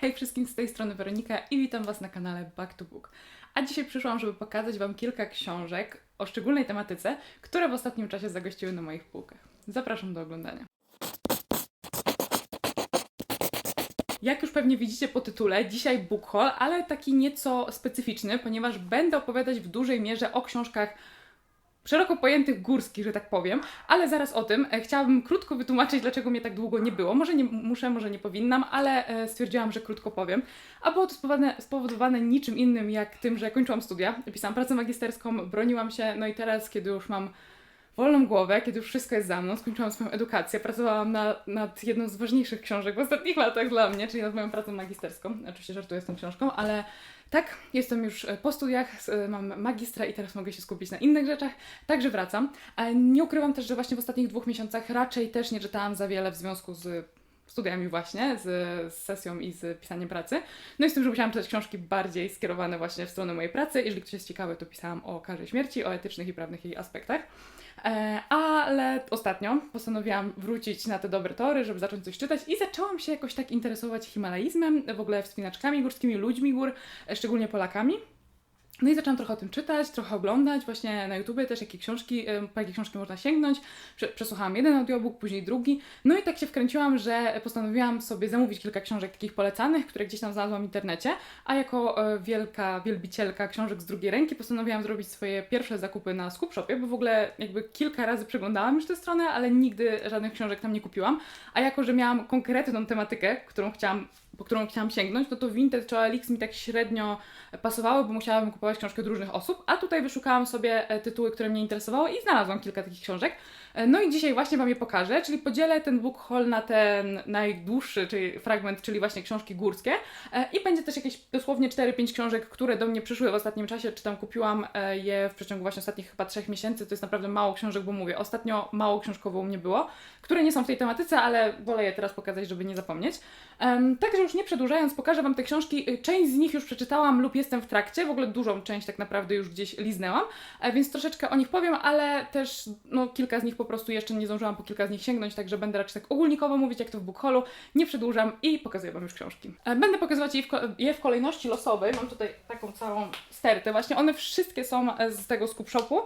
Hej wszystkim, z tej strony Weronika i witam Was na kanale Back to Book. A dzisiaj przyszłam, żeby pokazać Wam kilka książek o szczególnej tematyce, które w ostatnim czasie zagościły na moich półkach. Zapraszam do oglądania. Jak już pewnie widzicie po tytule, dzisiaj book haul, ale taki nieco specyficzny, ponieważ będę opowiadać w dużej mierze o książkach szeroko pojętych górskich, że tak powiem, ale zaraz o tym. E, Chciałabym krótko wytłumaczyć, dlaczego mnie tak długo nie było. Może nie muszę, może nie powinnam, ale e, stwierdziłam, że krótko powiem. A było to spowodowane, spowodowane niczym innym, jak tym, że kończyłam studia, pisałam pracę magisterską, broniłam się, no i teraz, kiedy już mam wolną głowę, kiedy już wszystko jest za mną, skończyłam swoją edukację, pracowałam na, nad jedną z ważniejszych książek w ostatnich latach dla mnie, czyli nad moją pracą magisterską. Oczywiście żartuję z tą książką, ale tak, jestem już e, po studiach, e, mam magistra i teraz mogę się skupić na innych rzeczach, także wracam. Nie ukrywam też, że właśnie w ostatnich dwóch miesiącach raczej też nie czytałam za wiele w związku z studiami właśnie, z, z sesją i z pisaniem pracy. No i z tym, że musiałam czytać książki bardziej skierowane właśnie w stronę mojej pracy. Jeżeli ktoś jest ciekawy, to pisałam o karze śmierci, o etycznych i prawnych jej aspektach. E, ale ostatnio postanowiłam wrócić na te dobre tory, żeby zacząć coś czytać i zaczęłam się jakoś tak interesować himalaizmem, w ogóle wspinaczkami górskimi, ludźmi gór, e, szczególnie Polakami. No i zaczęłam trochę o tym czytać, trochę oglądać, właśnie na YouTubie też, jakie książki, em, po jakie książki można sięgnąć. Prze- Przesłuchałam jeden audiobook, później drugi. No i tak się wkręciłam, że postanowiłam sobie zamówić kilka książek takich polecanych, które gdzieś tam znalazłam w internecie, a jako e, wielka wielbicielka książek z drugiej ręki postanowiłam zrobić swoje pierwsze zakupy na Scoop Shopie, bo w ogóle jakby kilka razy przeglądałam już tę stronę, ale nigdy żadnych książek tam nie kupiłam. A jako, że miałam konkretną tematykę, którą chciałam, po którą chciałam sięgnąć, no to Vinted czy OLX mi tak średnio pasowały, bo musiałabym kupować książkę od różnych osób, a tutaj wyszukałam sobie e, tytuły, które mnie interesowały i znalazłam kilka takich książek. E, No i dzisiaj właśnie Wam je pokażę, czyli podzielę ten book haul na ten najdłuższy czyli fragment, czyli właśnie książki górskie E, i będzie też jakieś dosłownie 4-5 książek, które do mnie przyszły w ostatnim czasie, czy tam kupiłam e, je w przeciągu właśnie ostatnich chyba 3 miesięcy, to jest naprawdę mało książek, bo mówię, ostatnio mało książkowo u mnie było, które nie są w tej tematyce, ale wolę je teraz pokazać, żeby nie zapomnieć. Także już nie przedłużając, pokażę Wam te książki. Część z nich już przeczytałam lub jestem w trakcie, w ogóle dużą część tak naprawdę już gdzieś liznęłam, więc troszeczkę o nich powiem, ale też no, kilka z nich po prostu jeszcze nie zdążyłam po kilka z nich sięgnąć, także będę raczej tak ogólnikowo mówić, jak to w book haulu. Nie przedłużam i pokazuję Wam już książki. E, Będę pokazywać je w, kolejności losowej. Mam tutaj taką całą stertę. Właśnie one wszystkie są e, z tego scoop shopu.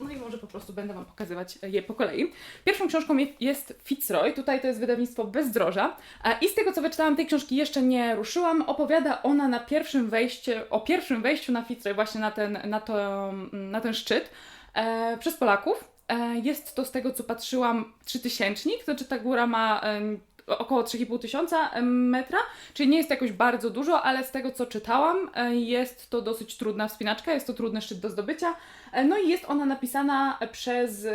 No i może po prostu będę Wam pokazywać je po kolei. Pierwszą książką je- jest Fitzroy, tutaj to jest wydawnictwo Bezdroża. E, I z tego co wyczytałam, tej książki jeszcze nie ruszyłam. Opowiada ona na pierwszym wejściu, o pierwszym wejściu na Fitzroy, właśnie na ten, na to, na ten szczyt e, przez Polaków. E, jest to z tego co patrzyłam trzytysięcznik, to znaczy ta góra ma około 3,5 tysiąca metra, czyli nie jest jakoś bardzo dużo, ale z tego co czytałam, e, jest to dosyć trudna wspinaczka, jest to trudny szczyt do zdobycia. E, No i jest ona napisana przez.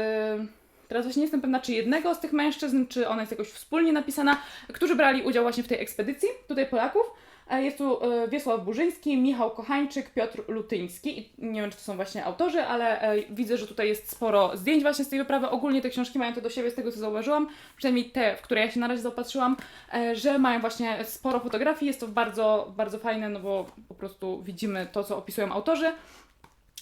Teraz właśnie nie jestem pewna, czy jednego z tych mężczyzn, czy ona jest jakoś wspólnie napisana, którzy brali udział właśnie w tej ekspedycji, tutaj Polaków. E, Jest tu e, Wiesław Burzyński, Michał Kochańczyk, Piotr Lutyński. I nie wiem, czy to są właśnie autorzy, ale e, widzę, że tutaj jest sporo zdjęć właśnie z tej wyprawy. Ogólnie te książki mają to do siebie, z tego co zauważyłam, przynajmniej te, w które ja się na razie zaopatrzyłam, że mają właśnie sporo fotografii. Jest to bardzo, bardzo fajne, no bo po prostu widzimy to, co opisują autorzy.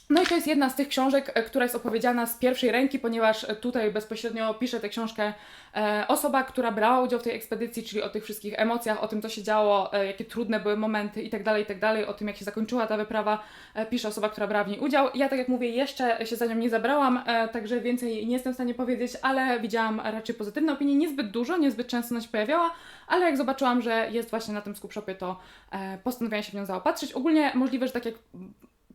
No i to jest jedna z tych książek, e, która jest opowiedziana z pierwszej ręki, ponieważ e, tutaj bezpośrednio pisze tę książkę e, osoba, która brała udział w tej ekspedycji, czyli o tych wszystkich emocjach, o tym, co się działo, jakie trudne były momenty i tak dalej, i tak o tym, jak się zakończyła ta wyprawa, pisze osoba, która brała w niej udział. Ja, tak jak mówię, jeszcze się za nią nie zabrałam, także więcej nie jestem w stanie powiedzieć, ale widziałam raczej pozytywne opinie, niezbyt dużo, niezbyt często ona się pojawiała, ale jak zobaczyłam, że jest właśnie na tym scoop shopie, to postanowiłam się w nią zaopatrzyć. Ogólnie możliwe, że tak jak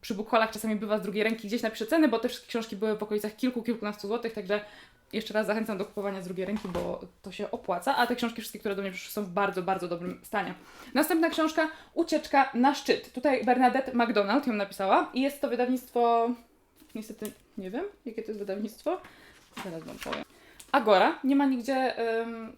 przy bukholach czasami bywa z drugiej ręki gdzieś napiszę ceny, bo te wszystkie książki były w okolicach kilku, kilkunastu złotych, także jeszcze raz zachęcam do kupowania z drugiej ręki, bo to się opłaca, a te książki wszystkie, które do mnie przyszły są w bardzo, bardzo dobrym stanie. Następna książka, Ucieczka na szczyt. Tutaj Bernadette McDonald ją napisała i jest to wydawnictwo, niestety nie wiem, jakie to jest wydawnictwo, zaraz Wam powiem. Agora, nie ma nigdzie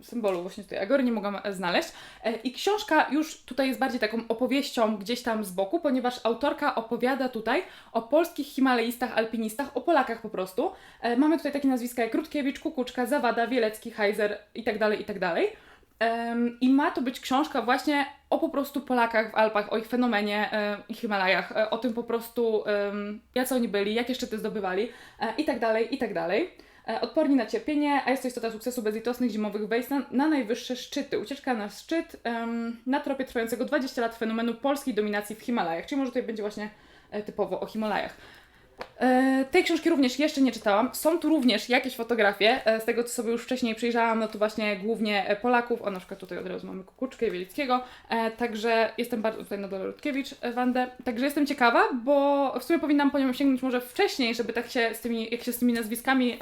symbolu właśnie tej Agory, nie mogłam e, znaleźć. E, I książka już tutaj jest bardziej taką opowieścią gdzieś tam z boku, ponieważ autorka opowiada tutaj o polskich himalaistach, alpinistach, o Polakach po prostu. E, Mamy tutaj takie nazwiska jak Rutkiewicz, Kukuczka, Zawada, Wielecki, Heiser i tak dalej, i tak ma to być książka właśnie o po prostu Polakach w Alpach, o ich fenomenie e, i Himalajach, e, o tym po prostu, em, jacy oni byli, jakie szczyty zdobywali e, i tak E, Odporni na cierpienie, a jest to istota sukcesu bezlitosnych zimowych wejść na, na najwyższe szczyty. Ucieczka na szczyt em, na tropie trwającego 20 lat fenomenu polskiej dominacji w Himalajach. Czyli może tutaj będzie właśnie e, typowo o Himalajach. E, tej książki również jeszcze nie czytałam. Są tu również jakieś fotografie. E, z tego, co sobie już wcześniej przyjrzałam, no to właśnie głównie e, Polaków. O, na przykład tutaj od razu mamy Kukuczkę Wielickiego. Także jestem bardzo, tutaj na dole Rutkiewicz, Wandę. Także jestem ciekawa, bo w sumie powinnam po nią sięgnąć może wcześniej, żeby tak się z tymi, jak się z tymi nazwiskami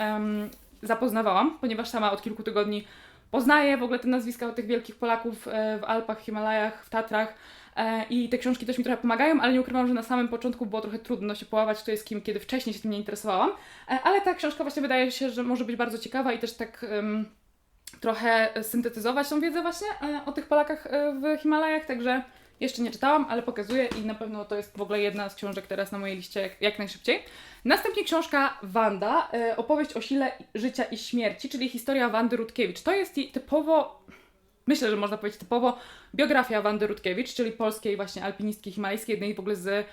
zapoznawałam, ponieważ sama od kilku tygodni poznaję w ogóle te nazwiska tych wielkich Polaków w Alpach, Himalajach, w Tatrach. E, I te książki też mi trochę pomagają, ale nie ukrywam, że na samym początku było trochę trudno się połapać, kto jest kim, kiedy wcześniej się tym nie interesowałam. E, Ale ta książka właśnie wydaje się, że może być bardzo ciekawa i też tak em, trochę syntetyzować tą wiedzę właśnie e, o tych Polakach w Himalajach, także jeszcze nie czytałam, ale pokazuję i na pewno to jest w ogóle jedna z książek teraz na mojej liście jak, jak najszybciej. Następnie książka Wanda, opowieść o sile życia i śmierci, czyli historia Wandy Rutkiewicz. To jest typowo myślę, że można powiedzieć typowo biografia Wandy Rutkiewicz, czyli polskiej właśnie alpinistki himalajskiej, jednej w ogóle z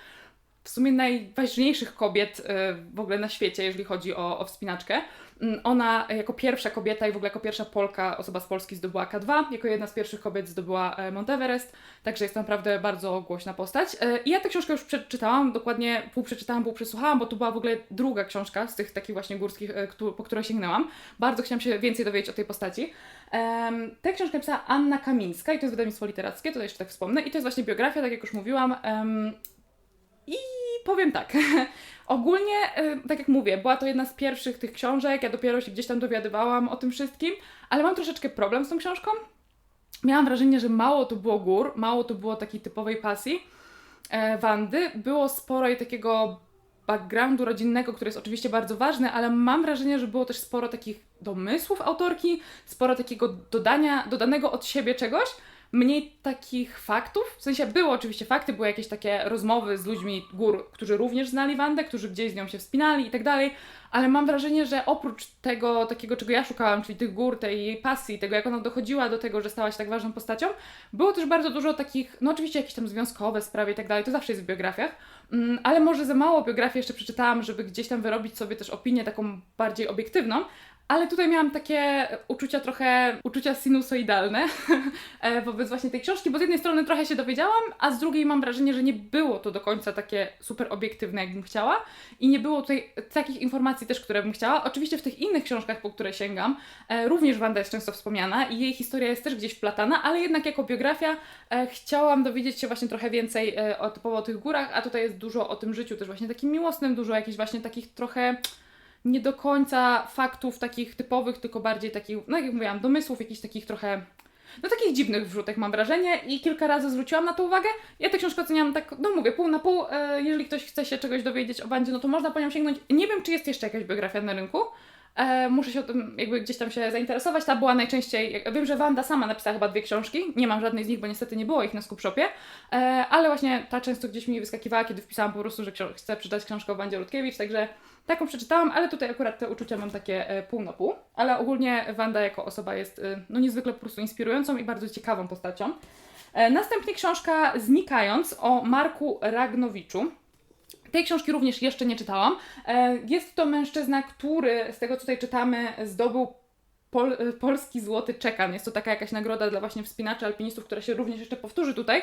w sumie najważniejszych kobiet e, w ogóle na świecie, jeżeli chodzi o, o wspinaczkę. Mm, Ona jako pierwsza kobieta i w ogóle jako pierwsza Polka, osoba z Polski zdobyła K2, jako jedna z pierwszych kobiet zdobyła e, Mount Everest, także jest to naprawdę bardzo głośna postać. E, I ja tę książkę już przeczytałam, dokładnie pół przeczytałam, pół przesłuchałam, bo to była w ogóle druga książka z tych takich właśnie górskich, e, po którą sięgnęłam. Bardzo chciałam się więcej dowiedzieć o tej postaci. Um, tę książkę napisała Anna Kamińska i to jest wydawnictwo literackie, to jeszcze tak wspomnę. I to jest właśnie biografia, tak jak już mówiłam. em, I powiem tak. Ogólnie, e, tak jak mówię, była to jedna z pierwszych tych książek, ja dopiero się gdzieś tam dowiadywałam o tym wszystkim, ale mam troszeczkę problem z tą książką. Miałam wrażenie, że mało to było gór, mało to było takiej typowej pasji e, Wandy. Było sporo takiego backgroundu rodzinnego, który jest oczywiście bardzo ważny, ale mam wrażenie, że było też sporo takich domysłów autorki, sporo takiego dodania, dodanego od siebie czegoś, mniej takich faktów. W sensie były oczywiście fakty, były jakieś takie rozmowy z ludźmi gór, którzy również znali Wandę, którzy gdzieś z nią się wspinali i tak dalej, ale mam wrażenie, że oprócz tego takiego, czego ja szukałam, czyli tych gór, tej jej pasji, tego jak ona dochodziła do tego, że stała się tak ważną postacią, było też bardzo dużo takich, no oczywiście jakieś tam związkowe sprawy i tak dalej, to zawsze jest w biografiach, Mm, ale może za mało biografii jeszcze przeczytałam, żeby gdzieś tam wyrobić sobie też opinię taką bardziej obiektywną. Ale tutaj miałam takie uczucia trochę, uczucia sinusoidalne e, wobec właśnie tej książki, bo z jednej strony trochę się dowiedziałam, a z drugiej mam wrażenie, że nie było to do końca takie super obiektywne, jakbym chciała i nie było tutaj takich informacji też, które bym chciała. Oczywiście w tych innych książkach, po które sięgam, e, również Wanda jest często wspomniana i jej historia jest też gdzieś wplatana, ale jednak jako biografia e, chciałam dowiedzieć się właśnie trochę więcej o, typowo o tych górach, a tutaj jest dużo o tym życiu też właśnie takim miłosnym, dużo jakichś właśnie takich trochę nie do końca faktów takich typowych, tylko bardziej takich, no jak mówiłam, domysłów, jakichś takich trochę, no takich dziwnych wrzutek mam wrażenie i kilka razy zwróciłam na to uwagę. Ja tę książkę oceniam tak, no mówię, pół na pół. E, jeżeli ktoś chce się czegoś dowiedzieć o Wandzie, no to można po nią sięgnąć. Nie wiem, czy jest jeszcze jakaś biografia na rynku. E, muszę się o tym jakby gdzieś tam się zainteresować. Ta była najczęściej, wiem, że Wanda sama napisała chyba dwie książki, nie mam żadnej z nich, bo niestety nie było ich na Skupshopie, e, ale właśnie ta często gdzieś mi wyskakiwała, kiedy wpisałam po prostu, że chcę przeczytać książkę o Wandzie Rutkiewicz, także taką przeczytałam, ale tutaj akurat te uczucia mam takie e, pół na pół, ale ogólnie Wanda jako osoba jest e, no niezwykle po prostu inspirującą i bardzo ciekawą postacią. E, następnie książka Znikając o Marku Ragnowiczu. Tej książki również jeszcze nie czytałam. Jest to mężczyzna, który z tego co tutaj czytamy zdobył pol, polski złoty czekan. Jest to taka jakaś nagroda dla właśnie wspinaczy, alpinistów, która się również jeszcze powtórzy tutaj.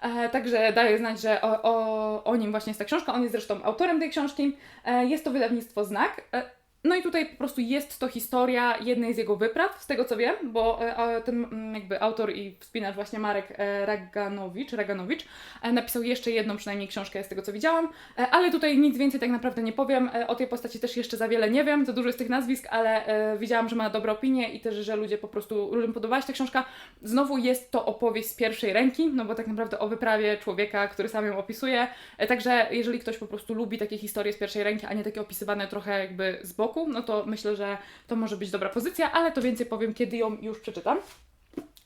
E, Także daję znać, że o, o, o nim właśnie jest ta książka. On jest zresztą autorem tej książki. E, Jest to wydawnictwo Znak. E, No i tutaj po prostu jest to historia jednej z jego wypraw, z tego co wiem, bo e, ten mm, jakby autor i wspinacz właśnie Marek e, Raganowicz, Raganowicz e, napisał jeszcze jedną przynajmniej książkę z tego co widziałam, ale tutaj nic więcej tak naprawdę nie powiem. O tej postaci też jeszcze za wiele nie wiem, za dużo jest tych nazwisk, ale widziałam, że ma dobre opinie i też, że ludzie po prostu, ludziom podobała się ta książka. Znowu jest to opowieść z pierwszej ręki, no bo tak naprawdę o wyprawie człowieka, który sam ją opisuje. Także jeżeli ktoś po prostu lubi takie historie z pierwszej ręki, a nie takie opisywane trochę jakby z boku, no to myślę, że to może być dobra pozycja, ale to więcej powiem, kiedy ją już przeczytam.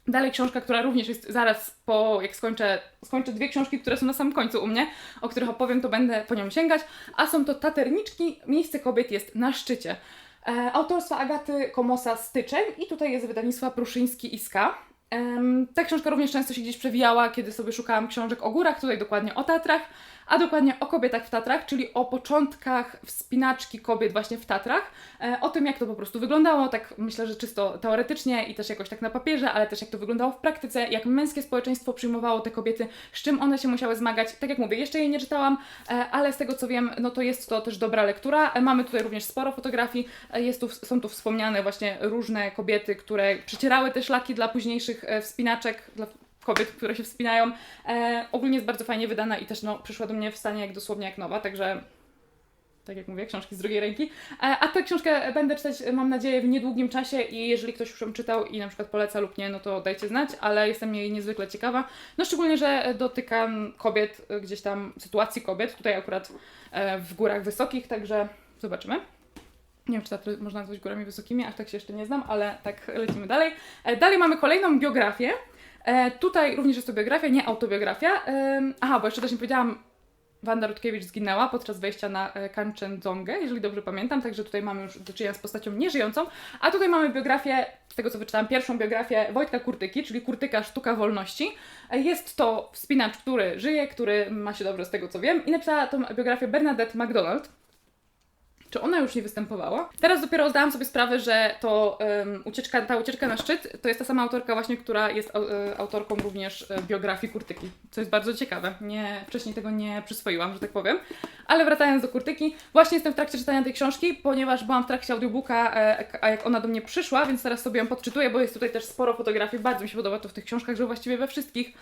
Dalej książka, która również jest zaraz po, jak skończę, skończę dwie książki, które są na samym końcu u mnie, o których opowiem, to będę po nią sięgać, a są to Taterniczki, Miejsce kobiet jest na szczycie. E, autorstwa Agaty Komosa Styczeń i tutaj jest wydawnictwa Pruszyński i Ska. Em, Ta książka również często się gdzieś przewijała, kiedy sobie szukałam książek o górach, tutaj dokładnie o Tatrach, a dokładnie o kobietach w Tatrach, czyli o początkach wspinaczki kobiet właśnie w Tatrach, e, o tym jak to po prostu wyglądało, tak myślę, że czysto teoretycznie i też jakoś tak na papierze, ale też jak to wyglądało w praktyce, jak męskie społeczeństwo przyjmowało te kobiety, z czym one się musiały zmagać. Tak jak mówię, jeszcze jej nie czytałam, e, ale z tego co wiem, no to jest to też dobra lektura. E, Mamy tutaj również sporo fotografii, jest tu, są tu wspomniane właśnie różne kobiety, które przecierały te szlaki dla późniejszych wspinaczek, dla kobiet, które się wspinają. E, ogólnie jest bardzo fajnie wydana i też no, przyszła do mnie w stanie jak dosłownie jak nowa, także tak jak mówię, książki z drugiej ręki. E, a tę książkę będę czytać, mam nadzieję, w niedługim czasie i jeżeli ktoś już ją czytał i na przykład poleca lub nie, no to dajcie znać, ale jestem jej niezwykle ciekawa. No szczególnie, że dotykam kobiet, e, gdzieś tam sytuacji kobiet, tutaj akurat e, w górach wysokich, także zobaczymy. Nie wiem, czy Tatry można nazwać górami wysokimi, aż tak się jeszcze nie znam, ale tak lecimy dalej. Dalej mamy kolejną biografię. E, tutaj również jest to biografia, nie autobiografia. Em, aha, bo jeszcze też nie powiedziałam, Wanda Rutkiewicz zginęła podczas wejścia na e, Kanchenjongę, jeżeli dobrze pamiętam, także tutaj mamy już do czynienia z postacią nieżyjącą. A tutaj mamy biografię, z tego co wyczytałam, pierwszą biografię Wojtka Kurtyki, czyli Kurtyka Sztuka Wolności. E, Jest to wspinacz, który żyje, który ma się dobrze z tego co wiem i napisała tą biografię Bernadette MacDonald. Czy ona już nie występowała? Teraz dopiero zdałam sobie sprawę, że to em, ucieczka, ta ucieczka na szczyt to jest ta sama autorka właśnie, która jest e, autorką również e, biografii Kurtyki, co jest bardzo ciekawe. Nie, wcześniej tego nie przyswoiłam, że tak powiem. Ale wracając do Kurtyki, właśnie jestem w trakcie czytania tej książki, ponieważ byłam w trakcie audiobooka, e, a jak ona do mnie przyszła, więc teraz sobie ją podczytuję, bo jest tutaj też sporo fotografii. Bardzo mi się podoba to w tych książkach, że właściwie we wszystkich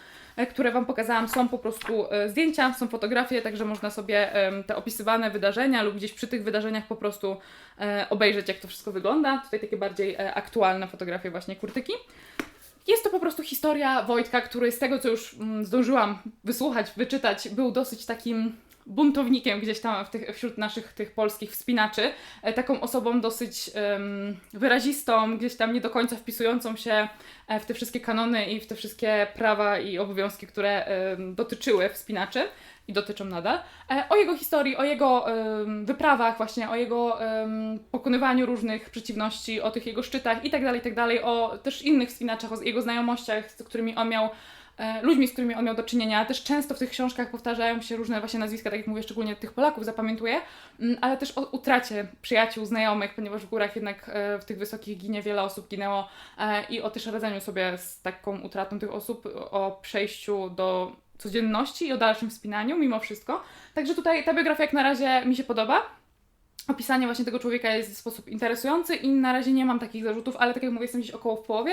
które Wam pokazałam, są po prostu e, zdjęcia, są fotografie, także można sobie te opisywane wydarzenia lub gdzieś przy tych wydarzeniach po prostu e, obejrzeć, jak to wszystko wygląda. Tutaj takie bardziej e, aktualne fotografie właśnie kurtyki. Jest to po prostu historia Wojtka, który z tego, co już mm, zdążyłam wysłuchać, wyczytać, był dosyć takim buntownikiem gdzieś tam w tych, wśród naszych tych polskich wspinaczy. E, taką osobą dosyć em, wyrazistą, gdzieś tam nie do końca wpisującą się e, w te wszystkie kanony i w te wszystkie prawa i obowiązki, które em, dotyczyły wspinaczy i dotyczą nadal. E, o jego historii, o jego em, wyprawach, właśnie o jego em, pokonywaniu różnych przeciwności, o tych jego szczytach i tak dalej, i tak o też innych wspinaczach, o jego znajomościach, z którymi on miał ludźmi, z którymi on miał do czynienia. Też często w tych książkach powtarzają się różne właśnie nazwiska, tak jak mówię, szczególnie tych Polaków zapamiętuję, mm, ale też o utracie przyjaciół, znajomych, ponieważ w górach jednak e, w tych wysokich ginie wiele osób ginęło e, i o też radzeniu sobie z taką utratą tych osób, o przejściu do codzienności i o dalszym wspinaniu mimo wszystko. Także tutaj ta biografia jak na razie mi się podoba. Opisanie właśnie tego człowieka jest w sposób interesujący i na razie nie mam takich zarzutów, ale tak jak mówię, jestem gdzieś około w połowie,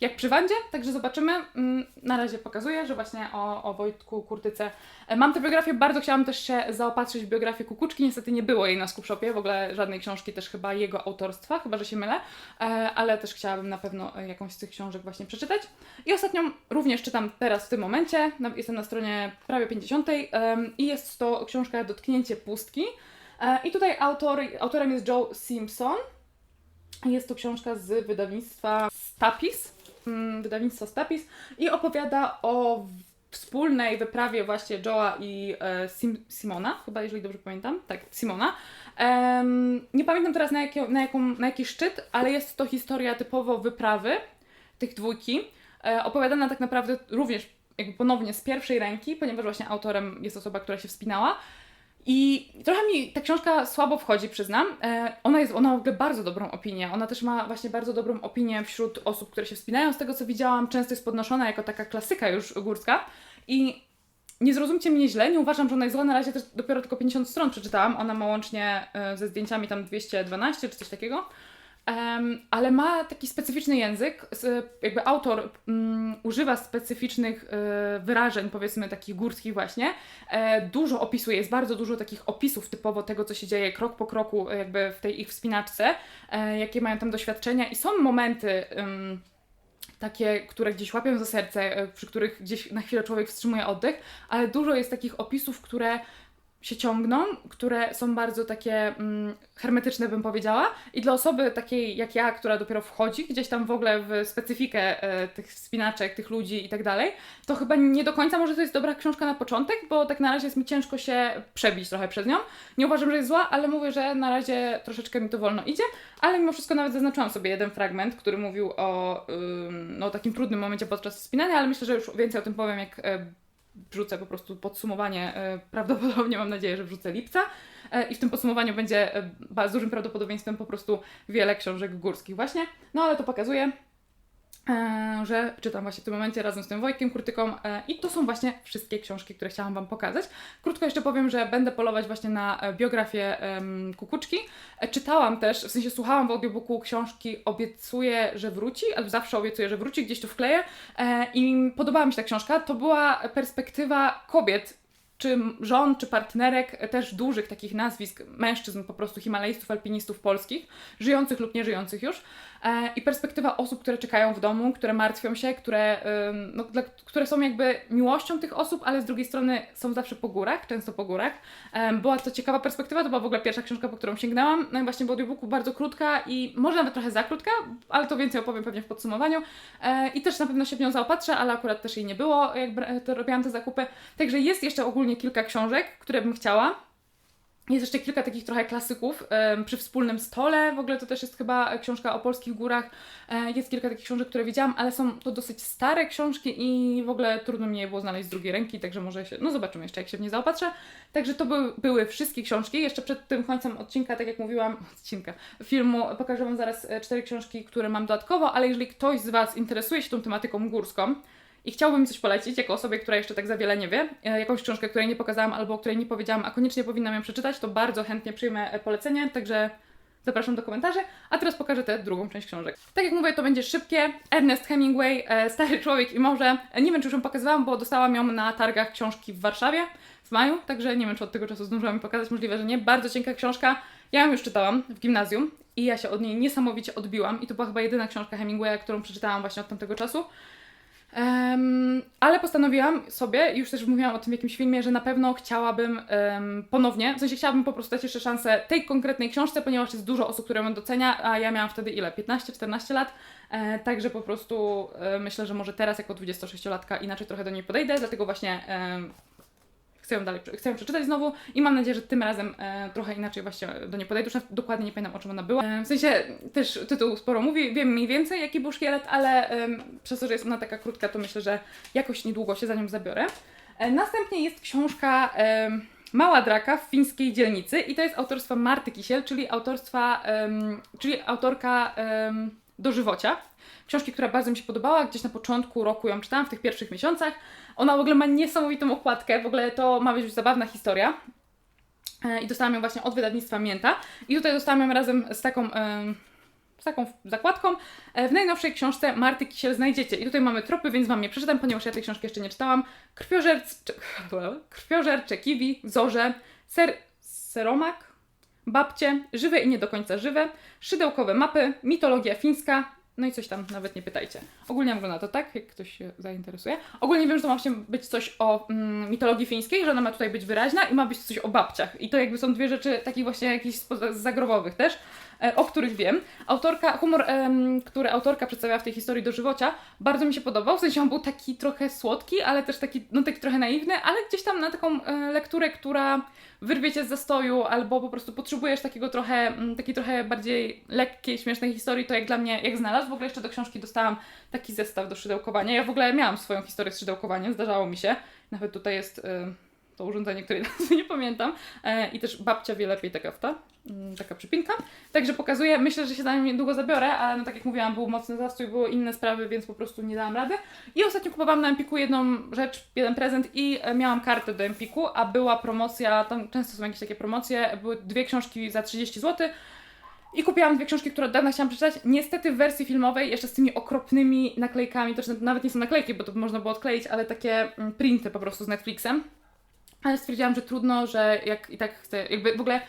jak przy Wandzie, także zobaczymy. Mm, Na razie pokazuję, że właśnie o, o Wojtku Kurtyce e, mam tę biografię, bardzo chciałam też się zaopatrzyć w biografię Kukuczki, niestety nie było jej na Skupshopie, w ogóle żadnej książki też chyba jego autorstwa, chyba, że się mylę, e, ale też chciałabym na pewno e, jakąś z tych książek właśnie przeczytać. I ostatnią również czytam teraz w tym momencie, jestem na stronie prawie 50 em, i jest to książka Dotknięcie pustki. E, I tutaj autor, autorem jest Joe Simpson. Jest to książka z wydawnictwa Stapis, mm, wydawnictwa Stapis i opowiada o wspólnej wyprawie właśnie Joe'a i e, Sim, Simona, chyba jeżeli dobrze pamiętam, tak, Simona. Em, nie pamiętam teraz na, na, jaką, na jaki szczyt, ale jest to historia typowo wyprawy tych dwójki, e, opowiadana tak naprawdę również jakby ponownie z pierwszej ręki, ponieważ właśnie autorem jest osoba, która się wspinała. I trochę mi ta książka słabo wchodzi, przyznam. E, ona jest, ona ma w ogóle bardzo dobrą opinię. Ona też ma właśnie bardzo dobrą opinię wśród osób, które się wspinają. Z tego co widziałam, często jest podnoszona jako taka klasyka już górska. I nie zrozumcie mnie źle, nie uważam, że ona jest zła. Na razie też dopiero tylko 50 stron przeczytałam. Ona ma łącznie e, ze zdjęciami tam 212 czy coś takiego. Em, ale ma taki specyficzny język. Jakby autor mm, używa specyficznych e, wyrażeń, powiedzmy takich górskich właśnie. E, dużo opisuje, jest bardzo dużo takich opisów typowo tego, co się dzieje krok po kroku, e, jakby w tej ich wspinaczce, e, jakie mają tam doświadczenia i są momenty. takie, które gdzieś łapią za serce, e, przy których gdzieś na chwilę człowiek wstrzymuje oddech, ale dużo jest takich opisów, które się ciągną, które są bardzo takie mm, hermetyczne, bym powiedziała. I dla osoby takiej jak ja, która dopiero wchodzi gdzieś tam w ogóle w specyfikę e, tych wspinaczek, tych ludzi i tak dalej, to chyba nie do końca może to jest dobra książka na początek, bo tak na razie jest mi ciężko się przebić trochę przez nią. Nie uważam, że jest zła, ale mówię, że na razie troszeczkę mi to wolno idzie, ale mimo wszystko nawet zaznaczyłam sobie jeden fragment, który mówił o no, takim trudnym momencie podczas wspinania, ale myślę, że już więcej o tym powiem, jak e, wrzucę po prostu podsumowanie, e, prawdopodobnie mam nadzieję, że wrzucę lipca. E, i w tym podsumowaniu będzie e, z dużym prawdopodobieństwem po prostu wiele książek górskich. Właśnie, no ale to pokazuje, że czytam właśnie w tym momencie razem z tym Wojtkiem Kurtyką e, i to są właśnie wszystkie książki, które chciałam Wam pokazać. Krótko jeszcze powiem, że będę polować właśnie na e, biografię Kukuczki. E, Czytałam też, w sensie słuchałam w audiobooku książki Obiecuję, że wróci, albo zawsze obiecuję, że wróci, gdzieś tu wkleję e, i podobała mi się ta książka. To była perspektywa kobiet czy żon, czy partnerek e, też dużych takich nazwisk, mężczyzn po prostu himalajstów, alpinistów polskich, żyjących lub nieżyjących już e, i perspektywa osób, które czekają w domu, które martwią się, które, no, dla, które są jakby miłością tych osób, ale z drugiej strony są zawsze po górach, często po górach. Była to ciekawa perspektywa, to była w ogóle pierwsza książka, po którą sięgnęłam, no i właśnie w audiobooku bardzo krótka i może nawet trochę za krótka, ale to więcej opowiem pewnie w podsumowaniu. E, i też na pewno się w nią zaopatrzę, ale akurat też jej nie było, jak bra- to robiłam te zakupy, także jest jeszcze ogólnie kilka książek, które bym chciała. Jest jeszcze kilka takich trochę klasyków przy wspólnym stole. W ogóle to też jest chyba książka o polskich górach. E, jest kilka takich książek, które widziałam, ale są to dosyć stare książki i w ogóle trudno mi je było znaleźć z drugiej ręki, także może się. No zobaczymy jeszcze, jak się w nie zaopatrzę. Także to były, były wszystkie książki. Jeszcze przed tym końcem odcinka, tak jak mówiłam, odcinka filmu, pokażę Wam zaraz e, cztery książki, które mam dodatkowo, ale jeżeli ktoś z Was interesuje się tą tematyką górską, i chciałbym coś polecić, jako osobie, która jeszcze tak za wiele nie wie, e, jakąś książkę, której nie pokazałam albo o której nie powiedziałam, a koniecznie powinnam ją przeczytać, to bardzo chętnie przyjmę e, polecenie, także zapraszam do komentarzy. A teraz pokażę tę drugą część książek. Tak jak mówię, to będzie szybkie. Ernest Hemingway, e, Stary Człowiek i Morze. Nie wiem, czy już ją pokazywałam, bo dostałam ją na targach książki w Warszawie w maju, także nie wiem, czy od tego czasu zdążyłam mi pokazać, możliwe, że nie. Bardzo cienka książka. Ja ją już czytałam w gimnazjum i ja się od niej niesamowicie odbiłam i to była chyba jedyna książka Hemingwaya, którą przeczytałam właśnie od tamtego czasu. Em, ale postanowiłam sobie, już też mówiłam o tym w jakimś filmie, że na pewno chciałabym em, ponownie, w sensie chciałabym po prostu dać jeszcze szansę tej konkretnej książce, ponieważ jest dużo osób, które ją docenia, a ja miałam wtedy ile? 15-14 lat, e, także po prostu e, myślę, że może teraz jako 26-latka inaczej trochę do niej podejdę, dlatego właśnie em, chcę ją dalej, chcę ją przeczytać znowu i mam nadzieję, że tym razem e, trochę inaczej właśnie do niej podejdę. Już dokładnie nie pamiętam, o czym ona była. E, w sensie też tytuł sporo mówi, wiem mniej więcej, jaki był szkielet, ale em, przez to, że jest ona taka krótka, to myślę, że jakoś niedługo się za nią zabiorę. E, następnie jest książka em, Mała Draka w fińskiej dzielnicy i to jest autorstwa Marty Kisiel, czyli autorstwa, czyli autorka em, dożywocia. Książki, która bardzo mi się podobała, gdzieś na początku roku ją czytałam, w tych pierwszych miesiącach. Ona w ogóle ma niesamowitą okładkę, w ogóle to ma być zabawna historia. E, I dostałam ją właśnie od wydawnictwa Mięta. I tutaj dostałam ją razem z taką, em, z taką zakładką. E, W najnowszej książce Marty Kisiel znajdziecie. I tutaj mamy tropy, więc Wam je przeczytam, ponieważ ja tej książki jeszcze nie czytałam. Krwiożercze, krwiożercze kiwi, zorze, ser, seromak, babcie, żywe i nie do końca żywe, szydełkowe mapy, mitologia fińska, no i coś tam, nawet nie pytajcie. Ogólnie wygląda to tak, jak ktoś się zainteresuje. Ogólnie wiem, że to ma właśnie być coś o mm, mitologii fińskiej, że ona ma tutaj być wyraźna i ma być coś o babciach. I to jakby są dwie rzeczy takich właśnie jakichś zagrobowych też, o których wiem. Autorka, humor, który autorka przedstawia w tej historii dożywocia, bardzo mi się podobał. W sensie on był taki trochę słodki, ale też taki, no taki trochę naiwny, ale gdzieś tam na taką e, lekturę, która wyrwie cię z zastoju, albo po prostu potrzebujesz takiego trochę, mm, takiej trochę bardziej lekkiej, śmiesznej historii, to jak dla mnie, jak znalazł. W ogóle jeszcze do książki dostałam taki zestaw do szydełkowania. Ja w ogóle miałam swoją historię z szydełkowaniem, zdarzało mi się. Nawet tutaj jest y, to urządzenie, której nazwy nie pamiętam. E, I też babcia wie lepiej ta kafta, mm, taka przypinka. Także pokazuję, myślę, że się za nią niedługo zabiorę, ale no tak jak mówiłam, był mocny zastój, były inne sprawy, więc po prostu nie dałam rady. I ostatnio kupowałam na Empiku jedną rzecz, jeden prezent i e, miałam kartę do Empiku, a była promocja, tam często są jakieś takie promocje, były dwie książki za 30 zł. I kupiłam dwie książki, które od dawna chciałam przeczytać. Niestety w wersji filmowej, jeszcze z tymi okropnymi naklejkami, to nawet nie są naklejki, bo to można było odkleić, ale takie mm, printy po prostu z Netflixem. Ale stwierdziłam, że trudno, że jak i tak chcę, jakby w ogóle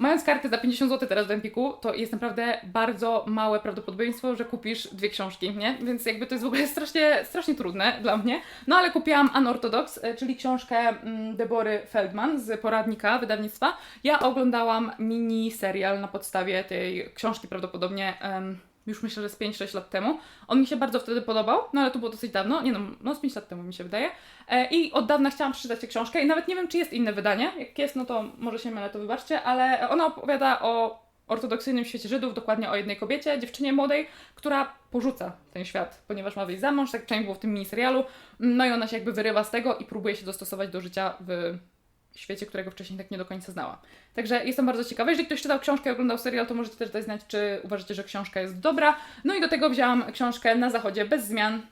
Mając kartę za 50 zł teraz w Empiku, to jest naprawdę bardzo małe prawdopodobieństwo, że kupisz dwie książki, nie? Więc jakby to jest w ogóle strasznie, strasznie trudne dla mnie. No ale kupiłam Unorthodox, e, czyli książkę mm, Debory Feldman z poradnika wydawnictwa. Ja oglądałam mini serial na podstawie tej książki prawdopodobnie. em, już myślę, że z 5-6 lat temu. On mi się bardzo wtedy podobał, no ale to było dosyć dawno, nie no, no z 5 lat temu mi się wydaje. E, I od dawna chciałam przeczytać tę książkę i nawet nie wiem, czy jest inne wydanie. Jak jest, no to może się mylę, to wybaczcie, ale ona opowiada o ortodoksyjnym świecie Żydów, dokładnie o jednej kobiecie, dziewczynie młodej, która porzuca ten świat, ponieważ ma wyjść za mąż, tak przynajmniej było w tym miniserialu. No i ona się jakby wyrywa z tego i próbuje się dostosować do życia w świecie, którego wcześniej tak nie do końca znała. Także jestem bardzo ciekawa. Jeżeli ktoś czytał książkę i oglądał serial, to możecie też dać znać, czy uważacie, że książka jest dobra. No i do tego wzięłam książkę Na Zachodzie bez zmian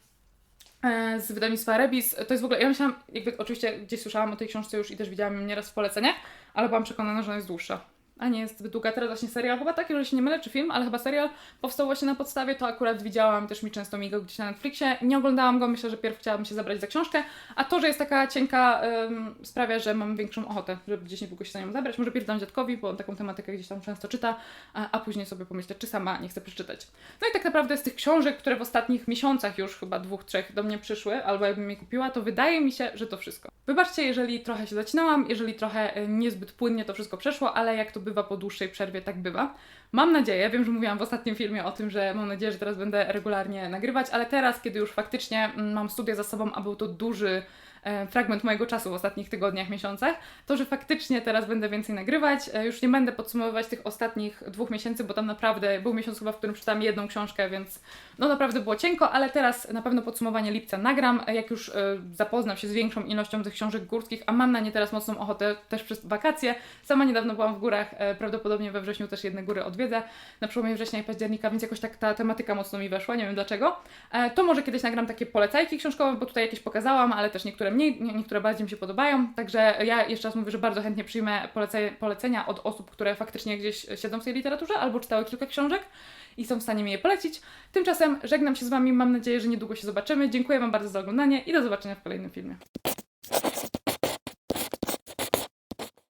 e, z wydawnictwa Rebis. To jest w ogóle, ja myślałam, jakby oczywiście gdzieś słyszałam o tej książce już i też widziałam ją nieraz w poleceniach, ale byłam przekonana, że ona jest dłuższa. A nie jest zbyt długa. Teraz właśnie serial, chyba taki, że się nie mylę, czy film, ale chyba serial powstał właśnie na podstawie, to akurat widziałam, też mi często migał gdzieś na Netflixie. Nie oglądałam go, myślę, że pierw chciałabym się zabrać za książkę, a to, że jest taka cienka, ym, sprawia, że mam większą ochotę, żeby gdzieś niedługo się za nią zabrać. Może pierw dam dziadkowi, bo on taką tematykę gdzieś tam często czyta, a, a później sobie pomyśleć, czy sama nie chcę przeczytać. No i tak naprawdę z tych książek, które w ostatnich miesiącach już chyba dwóch, trzech do mnie przyszły, albo jakbym je kupiła, to wydaje mi się, że to wszystko. Wybaczcie, jeżeli trochę się zacinałam, jeżeli trochę y, niezbyt płynnie to wszystko przeszło, ale jak to bywa po dłuższej przerwie, tak bywa. Mam nadzieję, wiem, że mówiłam w ostatnim filmie o tym, że mam nadzieję, że teraz będę regularnie nagrywać, ale teraz, kiedy już faktycznie mm, mam studia za sobą, a był to duży fragment mojego czasu w ostatnich tygodniach, miesiącach, to że faktycznie teraz będę więcej nagrywać. E, Już nie będę podsumowywać tych ostatnich dwóch miesięcy, bo tam naprawdę był miesiąc chyba, w którym czytałam jedną książkę, więc no naprawdę było cienko, ale teraz na pewno podsumowanie lipca nagram, e, jak już e, zapoznam się z większą ilością tych książek górskich, a mam na nie teraz mocną ochotę też przez wakacje. Sama niedawno byłam w górach, e, prawdopodobnie we wrześniu też jedne góry odwiedzę, na przełomie września i października, więc jakoś tak ta tematyka mocno mi weszła, nie wiem dlaczego. E, To może kiedyś nagram takie polecajki książkowe, bo tutaj jakieś pokazałam, ale też niektóre mniej, nie- niektóre bardziej mi się podobają. Także ja jeszcze raz mówię, że bardzo chętnie przyjmę polece- polecenia od osób, które faktycznie gdzieś siedzą w tej literaturze albo czytały kilka książek i są w stanie mi je polecić. Tymczasem żegnam się z Wami, mam nadzieję, że niedługo się zobaczymy. Dziękuję Wam bardzo za oglądanie i do zobaczenia w kolejnym filmie.